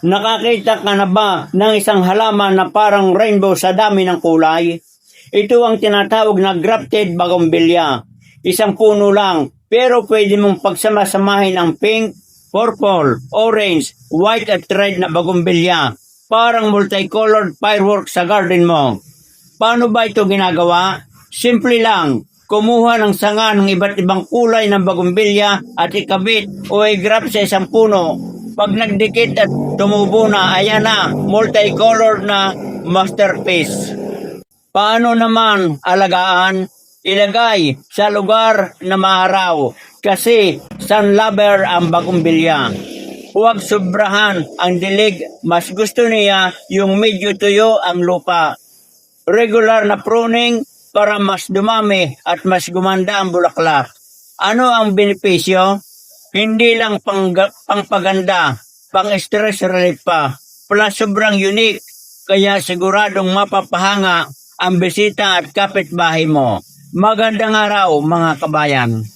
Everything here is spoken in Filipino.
Nakakita ka na ba ng isang halaman na parang rainbow sa dami ng kulay? Ito ang tinatawag na grafted bagombilya. Isang puno lang, pero pwede mong pagsamasamahin ang pink, purple, orange, white at red na bagombilya. Parang multicolored fireworks sa garden mo. Paano ba ito ginagawa? Simple lang. Kumuha ng sanga ng iba't ibang kulay ng bagumbilya at ikabit o i-grab sa isang puno. Pag nagdikit at tumubo na, ayan na, multicolored na masterpiece. Paano naman alagaan? Ilagay sa lugar na maaraw kasi sunlover ang bagumbilya. Huwag sobrahan ang dilig, mas gusto niya yung medyo tuyo ang lupa regular na pruning para mas dumami at mas gumanda ang bulaklak. Ano ang benepisyo? Hindi lang pang, pangpaganda, pang-stress relief pa. Plus sobrang unique, kaya siguradong mapapahanga ang bisita at kapitbahay mo. Magandang araw mga kabayan.